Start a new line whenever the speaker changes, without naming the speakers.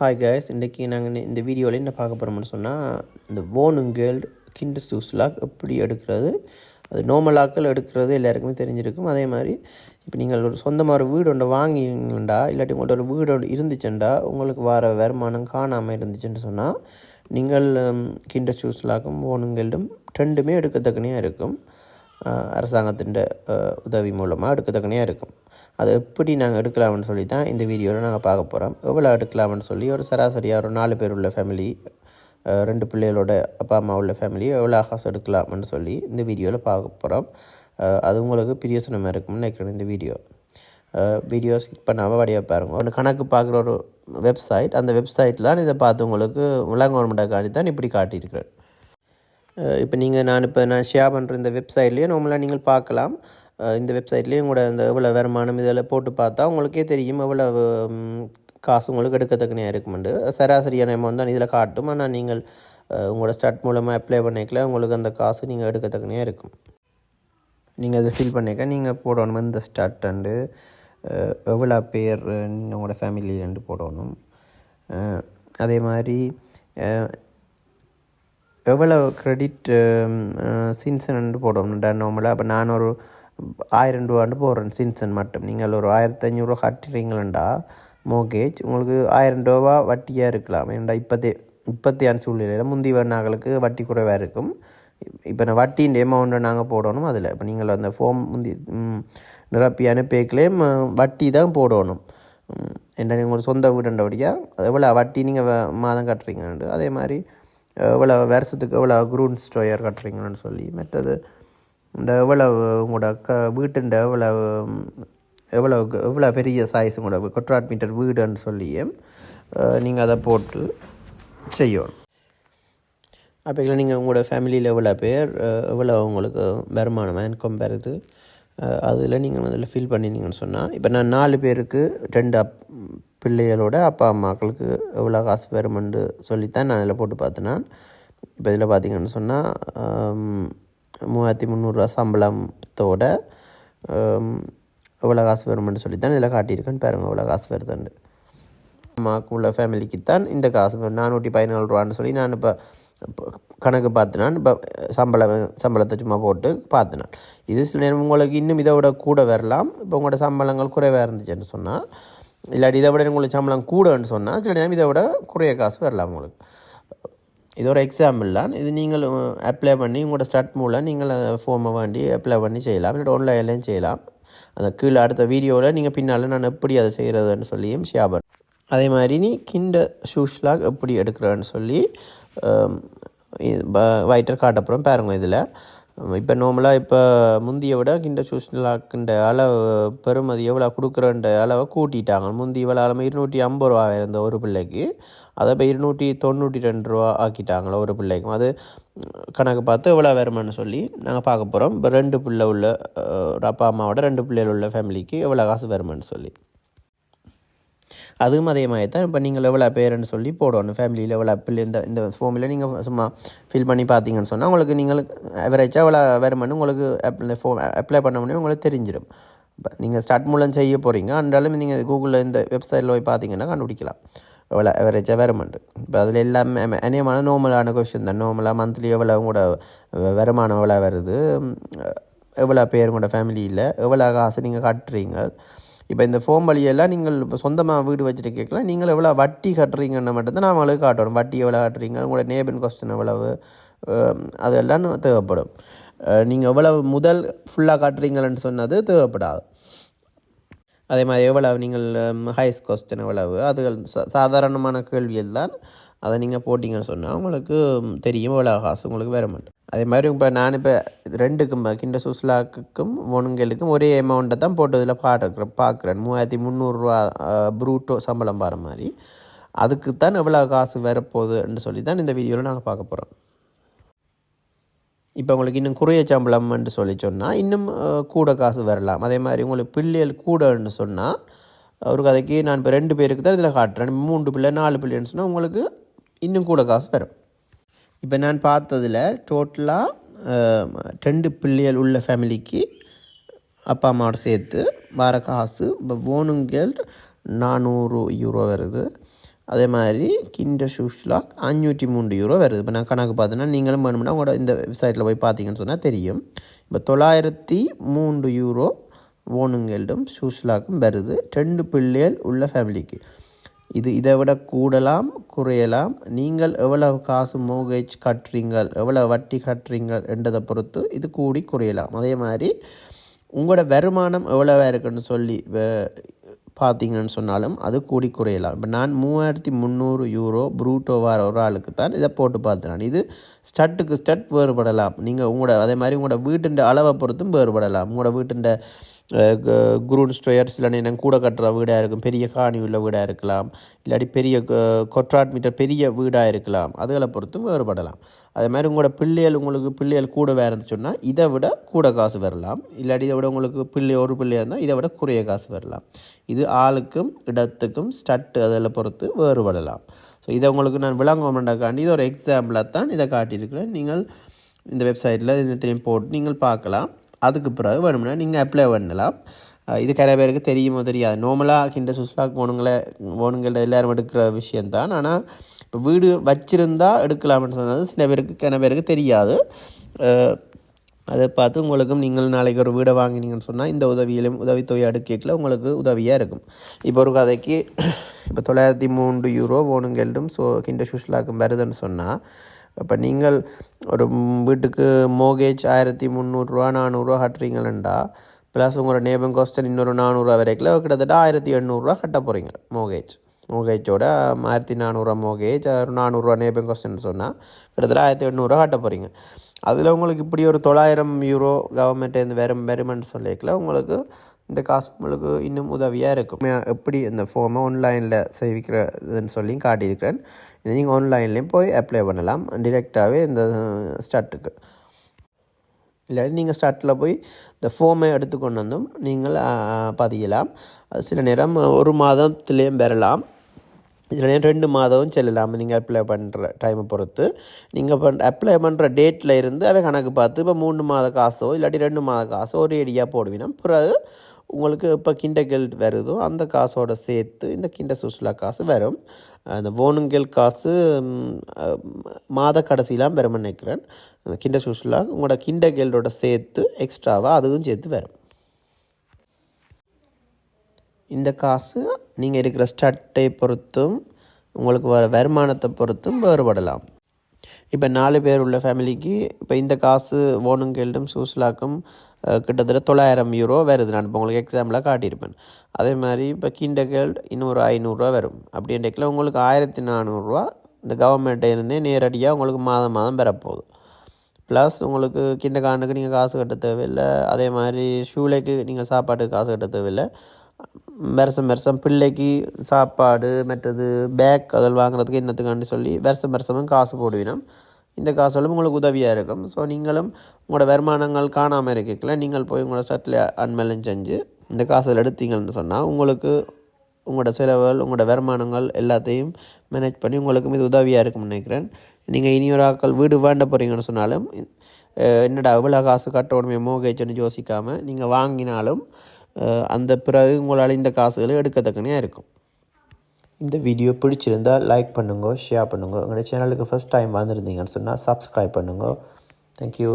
Hi guys இன்றைக்கி நாங்கள் இந்த வீடியோவில் என்ன பார்க்க போகிறோம்னு சொன்னால் இந்த போனுங்கேல் கிண்டு சூஸ்லாக் எப்படி எடுக்கிறது அது நோமலாக்கள் எடுக்கிறது எல்லாருக்குமே தெரிஞ்சிருக்கும். அதே மாதிரி இப்போ நீங்கள் ஒரு சொந்தமாக ஒரு வீடு ஒன்று வாங்கிங்களா இல்லாட்டி உங்கள்ட்ட ஒரு வீடு ஒன்று இருந்துச்சுண்டா உங்களுக்கு வர வருமானம் காணாமல் இருந்துச்சுன்னு சொன்னால் நீங்கள் கிண்ட சூஸ்லாக்கும் போனுங்கெல்டும் ரெண்டுமே எடுக்கத்தக்கனையாக இருக்கும். அரசாங்கத்தின் உதவி மூலமாக எடுக்கத்தக்கனையாக இருக்கும். அது எப்படி நாங்கள் எடுக்கலாம்னு சொல்லி தான் இந்த வீடியோவில் நாங்கள் பார்க்க போகிறோம் எவ்வளோ எடுக்கலாம்னு சொல்லி ஒரு சராசரியாக ஒரு நாலு பேர் உள்ள ஃபேமிலி ரெண்டு பிள்ளைகளோட அப்பா அம்மா உள்ள ஃபேமிலி எவ்வளோ காசு எடுக்கலாம்னு சொல்லி இந்த வீடியோவில் பார்க்க போகிறோம் அது உங்களுக்கு பிரியோசனமாக இருக்கும்னு நினைக்கிறேன் இந்த வீடியோ. வீடியோ ஸ்கிப் பண்ணாமல் வடிவாக பாருங்க. ஒன்று கணக்கு பார்க்குற ஒரு வெப்சைட் அந்த வெப்சைட்டில் இதை பார்த்து உங்களுக்கு விளங்கணுமெண்டாக்காண்டி தான் இப்படி காட்டியிருக்கிறேன் இப்போ நீங்கள் நான் இப்போ நான் ஷேர் பண்ணுற இந்த வெப்சைட்லேயே நார்மலாக நீங்கள் பார்க்கலாம். இந்த வெப்சைட்லேயும் உங்களோட இந்த எவ்வளோ வருமானம் இதில் போட்டு பார்த்தா உங்களுக்கே தெரியும் எவ்வளோ காசு உங்களுக்கு எடுக்கத்தக்கனையாக இருக்குமெண்டு. சராசரியான அமௌண்ட் தான் இதில் காட்டும். ஆனால் நீங்கள் உங்களோட ஸ்டார்ட் மூலமாக அப்ளை பண்ணிக்கல உங்களுக்கு அந்த காசு நீங்கள் எடுக்கத்தக்கனையாக இருக்கும். நீங்கள் அதை ஃபில் பண்ணிக்க நீங்கள் போடணும் இந்த ஸ்டார்ட் அண்டு எவ்வளோ பேர் நீங்கள் உங்களோட ஃபேமிலியிலேருந்து போடணும். அதே மாதிரி எவ்வளோ க்ரெடிட் சின்சன் போடணும். நார்மலாக இப்போ நான் ஒரு ஆயிரம் ரூபாண்டு போடுறேன் சின்சன் மட்டும். நீங்கள் ஒரு ஆயிரத்தி ஐநூறுரூவா கட்டுறீங்களா மோகேஜ் உங்களுக்கு ஆயிரம் ரூபா வட்டியாக இருக்கலாம். ஏன்டா இப்போத்தே இப்போத்தையான சூழ்நிலையில் முந்தி நகைகளுக்கு வட்டி குறைவாக இருக்கும். இப்போ நான் வட்டியின் அமௌண்ட்டை நாங்கள் போடணும் அதில். இப்போ நீங்கள் அந்த ஃபோம் முந்தி ம், நிரப்பி வட்டி தான் போடணும். என்ன நீங்கள் ஒரு சொந்த வீடுன்றபடியாக எவ்வளோ வட்டி நீங்கள் மாதம் கட்டுறீங்கன்னு அதே மாதிரி எவ்வளோ வருஷத்துக்கு எவ்வளோ குரூன் ஸ்டோயர் கட்டுறீங்கன்னு சொல்லி மற்றது இந்த எவ்வளவு உங்களோட க வீட்டுண்ட எவ்வளவு எவ்வளோ எவ்வளோ பெரிய சைஸ் உங்களோட கொட்ராட் மீட்டர் வீடுன்னு சொல்லி நீங்கள் அதை போட்டு செய்யணும். அப்போ இல்லை நீங்கள் உங்களோட ஃபேமிலியில் எவ்வளோ பேர் எவ்வளோ உங்களுக்கு வருமானம் இன்கம் வருது அதில் நீங்கள் அதில் ஃபில் பண்ணினீங்கன்னு சொன்னால் இப்போ நான் நாலு பேருக்கு ரெண்டு அப் பிள்ளைகளோட அப்பா அம்மாக்களுக்கு எவ்வளோ காசு வருமென்று சொல்லித்தான் நான் அதில் போட்டு பார்த்தேன் இப்போ இதில் பார்த்தீங்கன்னு சொன்னால் மூவாயிரத்தி முந்நூறுரூவா சம்பளத்தோட இவ்வளோ எவ்வளோ காசு சொல்லி சொல்லித்தான் இதில் காட்டியிருக்கேன்னு பாருங்க எவ்வளோ காசு வருதுண்டு அம்மாவுக்கு உள்ள ஃபேமிலிக்கு தான் இந்த காசு நானூற்றி பதினாலு ரூபான்னு சொல்லி நான் இப்போ இப்போ கணக்கு பார்த்தினான். இப்போ சம்பளம் சம்பளத்தை சும்மா போட்டு பார்த்தினான். இது சில நேரம் உங்களுக்கு இன்னும் இதை விட கூட வரலாம். இப்போ உங்களோட சம்பளங்கள் குறைவாக இருந்துச்சுன்னு சொன்னால் இல்லாட்டி இதை விட உங்களுக்கு சம்பளம் கூடன்னு சொன்னால் சில நேரம் இதை விட குறைய காசு வரலாம் உங்களுக்கு. இது ஒரு எக்ஸாம்பிள் தான் இது நீங்கள் அப்ளை பண்ணி உங்களோட ஸ்டார்ட் மூலம் நீங்கள் அந்த ஃபார்மை வேண்டி அப்ளை பண்ணி செய்யலாம். இல்லை ஆன்லைன்லேயும் செய்யலாம். அந்த கீழே அடுத்த வீடியோவில் நீங்கள் பின்னால் நான் எப்படி அதை செய்கிறதுன்னு சொல்லியும் ஷேர் அதே மாதிரி நீ கிண்ட ஷூஸ்லாக் எப்படி எடுக்கிறேன்னு சொல்லி வைட்டர் காட்டப்புறம் பாருங்க இதில். இப்போ நார்மலாக இப்போ முந்தியை விட கிண்ட ஷூஸ்லாக்குன்ற அளவு பெருமதி எவ்வளோ கொடுக்குறன்ற அளவை கூட்டிட்டாங்க. முந்தி இவ்வளோ அளவு இருநூற்றி ஐம்பது ரூபா இருந்த ஒரு பிள்ளைக்கு. அதை இப்போ இருநூற்றி தொண்ணூற்றி ரெண்டு ரூபா ஆக்கிட்டாங்களோ ஒரு பிள்ளைக்கும். அது கணக்கு பார்த்து எவ்வளோ வருமானு சொல்லி நாங்கள் பார்க்க போகிறோம் இப்போ ரெண்டு பிள்ளை உள்ள ஒரு அப்பா அம்மாவோட ரெண்டு பிள்ளைகள் உள்ள ஃபேமிலிக்கு எவ்வளோ காசு வருமானு சொல்லி. அதுவும் அதே மாதிரி தான். இப்போ நீங்கள் எவ்வளோ பேருன்னு சொல்லி போடணும். ஃபேமிலியில் எவ்வளோ பிள்ளை இந்த இந்த ஃபார்மில் நீங்கள் சும்மா ஃபில் பண்ணி பார்த்தீங்கன்னு சொன்னால் உங்களுக்கு நீங்கள் அவரேஜாக எவ்வளோ வருமானு உங்களுக்கு இந்த ஃபோம் அப்ளை பண்ண முடியும் உங்களுக்கு தெரிஞ்சிடும். இப்போ நீங்கள் ஸ்டார்ட் மூலம் செய்ய போகிறீங்க அன்றாலும் நீங்கள் கூகுளில் இந்த வெப்சைட்டில் போய் பார்த்தீங்கன்னா கண்டுபிடிக்கலாம். எவ்வளோ அவரேஜாக வருமானு இப்போ அதில் எல்லாமே அம- அநேகமான நார்மலான கொஷின் தான் நார்மலாக மந்த்லி எவ்வளோ கூட வருமானம் எவ்வளோ வருது எவ்வளோ பேர் உங்களோட ஃபேமிலியில் எவ்வளோ காசு நீங்கள் கட்டுறீங்க இப்போ இந்த ஃபோம் வழியெல்லாம் நீங்கள் இப்போ சொந்தமாக வீடு வச்சுட்டு கேட்கலாம் நீங்கள் எவ்வளோ வட்டி கட்டுறீங்கன்னு மட்டும்தான் நான் அவங்களுக்கு காட்டணும் வட்டி எவ்வளோ கட்டுறீங்க உங்களோட நேபன் கொஸ்டின் எவ்வளவு அதெல்லாம் தேவைப்படும் நீங்கள் எவ்வளோ முதல் ஃபுல்லாக காட்டுறீங்களன்னு சொன்னது தேவைப்படாது அதே மாதிரி எவ்வளவு நீங்கள் ஹைஸ் கொஸ்டின் எவ்வளவு? அதுகள் சாதாரணமான கேள்விகள் தான். அதை நீங்கள் போட்டிங்கன்னு சொன்னால் உங்களுக்கு தெரியும் எவ்வளோ காசு உங்களுக்கு வர மாட்டேன் அதே மாதிரி இப்போ நான் இப்போ ரெண்டுக்கும் கிண்ட சுஸ்லாக்குக்கும் ஒனுங்களுக்கும் ஒரே அமௌண்ட்டை தான் போட்டதில் பாட்டுக்கிறேன் பார்க்குறேன் மூவாயிரத்தி முந்நூறுரூவா ப்ரூட்டோ சம்பளம் பாரு மாதிரி. அதுக்கு தான் எவ்வளோ காசு வரப்போகுதுன்னு சொல்லி தான் இந்த வீடியோவில் நாங்கள் பார்க்க போகிறோம் இப்போ உங்களுக்கு இன்னும் குறைய சம்பளம்னு சொல்லி சொன்னால் இன்னும் கூட காசு வரலாம். அதே மாதிரி உங்களுக்கு பிள்ளைகள் கூடன்னு சொன்னால் ஒரு கதைக்கு நான் இப்போ ரெண்டு பேருக்கு தான் இதில் காட்டுறேன். மூன்று பிள்ளை நாலு பிள்ளைன்னு சொன்னால் உங்களுக்கு இன்னும் கூட காசு வரும். இப்போ நான் பார்த்ததில் டோட்டலாக ரெண்டு பிள்ளைகள் உள்ள ஃபேமிலிக்கு அப்பா அம்மாவோட சேர்த்து வர காசு இப்போ ஓனுங்கள் நானூறு யூரோ வருது. அதே மாதிரி கிண்டர் ஷூஸ்லாக் அஞ்சூற்றி மூன்று யூரோ வருது. இப்போ நான் கணக்கு பார்த்தேன்னா நீங்களும் வேணும்னா உங்களோட இந்த வெப்சைட்டில் போய் பார்த்தீங்கன்னு சொன்னால் தெரியும். இப்போ தொள்ளாயிரத்தி மூன்று யூரோ ஓனுங்கள்டும் ஷூஸ்லாக்கும் வருது. ரெண்டு பிள்ளைகள் உள்ள ஃபேமிலிக்கு இது இதை விட கூடலாம் குறையலாம். நீங்கள் எவ்வளவு காசு மோகேஜ் கட்டுறீங்கள் எவ்வளோ வட்டி கட்டுறீங்கள் என்றதை பொறுத்து இது கூடி குறையலாம். அதே மாதிரி உங்களோட வருமானம் எவ்வளவா இருக்குன்னு சொல்லி வ- பார்த்தீங்கன்னு சொன்னாலும் அது கூடி குறையலாம். இப்போ நான் மூவாயிரத்தி முந்நூறு யூரோ ப்ரூட்டோ வர ஒரு ஆளுக்கு தான் இதை போட்டு பார்த்தேன் இது ஸ்டட்டுக்கு ஸ்டட் வேறுபடலாம். நீங்கள் உங்களோட அதே மாதிரி உங்களோட வீட்டுண்ட அளவை பொறுத்தும் வேறுபடலாம். உங்களோட வீட்டுண்ட குரூன் ஸ்டோயர் சில நேரம் கூட கட்டுற வீடாக இருக்கும் பெரிய காணி உள்ள வீடாக இருக்கலாம் இல்லாட்டி பெரிய கொட்ராட் மீட்டர் பெரிய வீடாக இருக்கலாம் அதுகளை பொறுத்தும் வேறுபடலாம். அதே மாதிரி உங்களோட பிள்ளைகள் உங்களுக்கு பிள்ளைகள் கூட வேறு சொன்னால் இதை விட கூட காசு வரலாம். இல்லாட்டி இதை விட உங்களுக்கு பிள்ளை ஒரு பிள்ளையாக இருந்தால் இதை விட குறைய காசு வரலாம். இது ஆளுக்கும் இடத்துக்கும் ஸ்டட்டு அதில் பொறுத்து வேறுபடலாம். ஸோ இதை உங்களுக்கு நான் விளங்கமெண்டாக்காண்டி இது ஒரு எக்ஸாம்பிளாக தான் இதை காட்டியிருக்கிறேன். நீங்கள் இந்த வெப்சைட்டில் இந்த போட்டு நீங்கள் பார்க்கலாம். அதுக்கு பிறகு வேணும்னா நீங்கள் அப்ளை பண்ணலாம். இது நிறைய பேருக்கு தெரியுமோ தெரியாது. நார்மலாக கிண்ட சுஸ்லாக் போனுங்களை போனுங்கள் எல்லாரும் எடுக்கிற விஷயந்தான் ஆனால் இப்போ வீடு வச்சுருந்தா எடுக்கலாம்னு சொன்னது சில பேருக்கு கன பேருக்கு தெரியாது. அதை பார்த்து உங்களுக்கும் நீங்கள் நாளைக்கு ஒரு வீடை வாங்கினீங்கன்னு சொன்னால் இந்த உதவியிலும் உதவித்தொகை அடுக்கேக்கில் உங்களுக்கு உதவியாக இருக்கும். இப்போ ஒரு கதைக்கு இப்போ தொள்ளாயிரத்தி மூன்று யூரோ ஓனுங்கெல்டும் ஸோ கிண்ட சுஷ்லாக்கும் வருதுன்னு சொன்னால் இப்போ நீங்கள் ஒரு வீட்டுக்கு மோகேஜ் ஆயிரத்தி முந்நூறுரூவா நானூறுரூவா கட்டுறீங்களா ப்ளஸ் உங்களோட நேபம் கோஸ்டன் இன்னொரு நானூறுரூவா வரைக்கும் கிட்டத்தட்ட ஆயிரத்தி எண்ணூறுரூவா கட்ட போகிறீங்க மோகேஜ் மோகேஜோட ஆயிரத்தி நானூறுரூவா மோகேஜ் ஒரு நானூறுரூவா நேபம் கோஸ்டன் சொன்னால் கிட்டத்தட்ட ஆயிரத்தி எண்ணூறுரூவா கட்ட போகிறீங்க அதில் உங்களுக்கு இப்படி ஒரு தொள்ளாயிரம் யூரோ கவர்மெண்ட்டேருந்து வெறும் வெறுமெண்ட் சொல்லிக்கல உங்களுக்கு இந்த காசு உங்களுக்கு இன்னும் உதவியாக இருக்கும். எப்படி இந்த ஃபார்மை ஆன்லைனில் சேவிக்கிறதுன்னு சொல்லி காட்டியிருக்கிறேன். இது நீங்கள் ஆன்லைன்லேயும் போய் அப்ளை பண்ணலாம். டிரெக்டாகவே இந்த ஸ்டார்ட்டுக்கு இல்லாட்டி நீங்கள் ஸ்டார்ட்டில் போய் இந்த ஃபோமை எடுத்துக்கொண்டு வந்தும் நீங்கள் பதியலாம். அது சில நேரம் ஒரு மாதத்துலேயும் பெறலாம். சில நேரம் ரெண்டு மாதமும் செல்லலாம். நீங்கள் அப்ளை பண்ணுற டைமை பொறுத்து. நீங்கள் பண் அப்ளை பண்ணுற டேட்டில் இருந்து அவை கணக்கு பார்த்து இப்போ மூணு மாத காசோ இல்லாட்டி ரெண்டு மாத காசோ ஒரு ஏடியாக போடுவீங்கன்னா பிறகு உங்களுக்கு இப்போ கிண்டகெல் வருதோ அந்த காசோட சேர்த்து இந்த கிண்ட சுற்றுலா காசு வரும். அந்த ஓனுங்கல் காசு மாத கடைசிலாம் வரும் நினைக்கிறேன். அந்த கிண்ட சுற்றுலா உங்களோட கிண்டகெல்டோட சேர்த்து எக்ஸ்ட்ராவாக அதுவும் சேர்த்து வரும். இந்த காசு நீங்கள் இருக்கிற ஸ்டட்டை பொறுத்தும் உங்களுக்கு வர வருமானத்தை பொறுத்தும் வேறுபடலாம். இப்போ நாலு பேர் உள்ள ஃபேமிலிக்கு இப்போ இந்த காசு ஓனுங்கெல்டும் சூஸ்லாக்கும் கிட்டத்தட்ட தொள்ளாயிரம் யூரோ வருது. நான் இப்போ உங்களுக்கு எக்ஸாம்பிளாக காட்டியிருப்பேன். அதே மாதிரி இப்போ கிண்டகெல்ட் இன்னொரு ஐநூறுரூவா வரும். அப்படின்றக்கில் உங்களுக்கு ஆயிரத்தி நானூறுரூவா இந்த கவர்மெண்ட்டை இருந்தே நேரடியாக உங்களுக்கு மாதம் மாதம் பெறப்போகுது ப்ளஸ் உங்களுக்கு கிண்ட காண்டுக்கு நீங்கள் காசு கட்ட தேவையில்லை. அதே மாதிரி ஷூலேக்கு நீங்கள் சாப்பாட்டுக்கு காசு கட்ட தேவையில்லை. வருஷம் வருஷம் பிள்ளைக்கு சாப்பாடு மற்றது பேக் அதில் வாங்குறதுக்கு என்னத்துக்காண்டி சொல்லி வருஷம் வருஷமும் காசு போடுவினோம். இந்த காசுகளும் உங்களுக்கு உதவியாக இருக்கும். ஸோ நீங்களும் உங்களோட வருமானங்கள் காணாமல் இருக்கல நீங்கள் போய் உங்களோட ஷர்ட்டில் அன்மேலும் செஞ்சு இந்த காசில் எடுத்தீங்கன்னு சொன்னால் உங்களுக்கு உங்களோட செலவுகள் உங்களோட வருமானங்கள் எல்லாத்தையும் மேனேஜ் பண்ணி உங்களுக்கும் இது உதவியாக இருக்கும்னு நினைக்கிறேன். நீங்கள் இனி ஒரு ஆட்கள் வீடு வேண்ட போகிறீங்கன்னு சொன்னாலும் என்னடா இவ்வளோ காசு கட்டணுமே மோகேஜ்னு யோசிக்காமல் நீங்கள் வாங்கினாலும் அந்த பிறகு உங்களால் இந்த காசுகளை எடுக்கத்தக்கனையாக இருக்கும். இந்த வீடியோ பிடிச்சிருந்தால் லைக் பண்ணுங்க ஷேர் பண்ணுங்க. உங்களோட சேனலுக்கு ஃபஸ்ட் டைம் வந்திருந்தீங்கன்னு சொன்னால் சப்ஸ்கிரைப் பண்ணுங்க. தேங்க்யூ